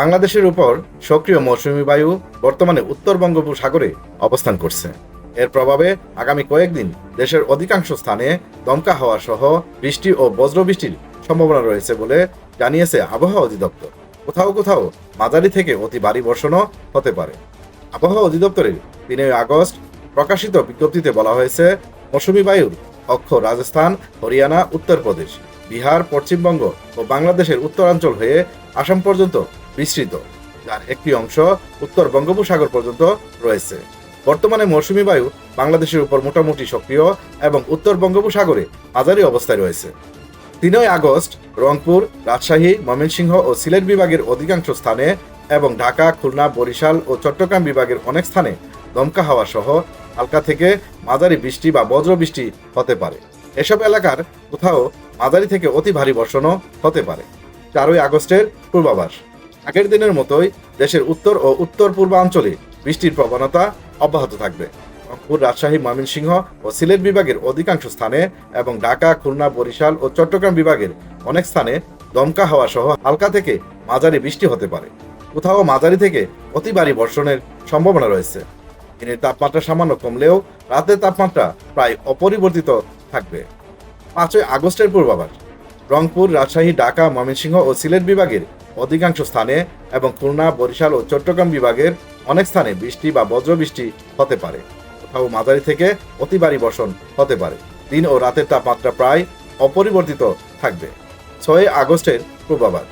বাংলাদেশের উপর সক্রিয় মৌসুমী বায়ু বর্তমানে উত্তর বঙ্গোপসাগরে অবস্থান করছে। এর প্রভাবে আগামী কয়েকদিন দেশের অধিকাংশ স্থানে দমকা হওয়া সহ বৃষ্টি ও বজ্রবৃষ্টির সম্ভাবনা রয়েছে বলে জানিয়েছে আবহাওয়া অধিদপ্তর। কোথাও কোথাও মাঝারি থেকে অতি ভারী বর্ষণও হতে পারে। আবহাওয়া অধিদপ্তরের তিনই আগস্ট প্রকাশিত বিজ্ঞপ্তিতে বলা হয়েছে, মৌসুমী বায়ুর অক্ষ রাজস্থান, হরিয়ানা, উত্তরপ্রদেশ, বিহার, পশ্চিমবঙ্গ ও বাংলাদেশের উত্তরাঞ্চল হয়ে আসাম পর্যন্ত বিস্তৃত যার একটি অংশ উত্তর বঙ্গোপসাগর পর্যন্ত রয়েছে। বর্তমানে মৌসুমী বায়ু বাংলাদেশের উপর মোটামুটি সক্রিয় এবং উত্তর বঙ্গোপসাগরে মাঝারি অবস্থায় রয়েছে। তিনই আগস্ট রংপুর, রাজশাহী, ময়মনসিংহ ও সিলেট বিভাগের অধিকাংশ স্থানে এবং ঢাকা, খুলনা, বরিশাল ও চট্টগ্রাম বিভাগের অনেক স্থানে দমকা হাওয়া সহ হালকা থেকে মাঝারি বৃষ্টি বা বজ্র বৃষ্টি হতে পারে। এসব এলাকার কোথাও মাঝারি থেকে অতি ভারী বর্ষণও হতে পারে। চারই আগস্টের পূর্বাভাস। আগের দিনের মতোই দেশের উত্তর ও উত্তর পূর্বাঞ্চলে বৃষ্টির প্রবণতা অব্যাহত থাকবে। রংপুর, রাজশাহী, ময়মনসিংহ ও সিলেট বিভাগের অধিকাংশ স্থানে এবং ঢাকা, খুলনা, বরিশাল ও চট্টগ্রাম বিভাগের অনেক স্থানে দমকা হাওয়া সহ হালকা থেকে মাঝারি বৃষ্টি হতে পারে। কোথাও মাঝারি থেকে অতি ভারী বর্ষণের সম্ভাবনা রয়েছে। দিনের তাপমাত্রা সামান্য কমলেও রাতের তাপমাত্রা প্রায় অপরিবর্তিত থাকবে। পাঁচই আগস্টের পূর্বাভাস। রংপুর, রাজশাহী, ঢাকা, ময়মনসিংহ ও সিলেট বিভাগের অধিকাংশ স্থানে এবং খুলনা, বরিশাল ও চট্টগ্রাম বিভাগের অনেক স্থানে বৃষ্টি বা বজ্রবৃষ্টি হতে পারে। কোথাও মাঝারি থেকে অতি ভারী বর্ষণ হতে পারে। দিন ও রাতের তাপমাত্রা প্রায় অপরিবর্তিত থাকবে। ছয় আগস্টের পূর্বাভাস।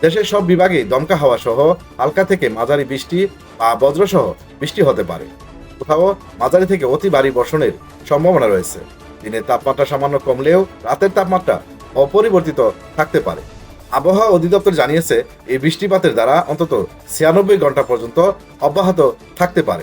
দেশের সব বিভাগে দমকা হাওয়া সহ হালকা থেকে মাঝারি বৃষ্টি বা বজ্রসহ বৃষ্টি হতে পারে। কোথাও মাঝারি থেকে অতি ভারী বর্ষণের সম্ভাবনা রয়েছে। দিনের তাপমাত্রা সামান্য কমলেও রাতের তাপমাত্রা অপরিবর্তিত থাকতে পারে। আবহাওয়া অধিদপ্তর জানিয়েছে এই বৃষ্টিপাতের দ্বারা অন্তত ছিয়ানব্বই ঘণ্টা পর্যন্ত অব্যাহত থাকতে পারে।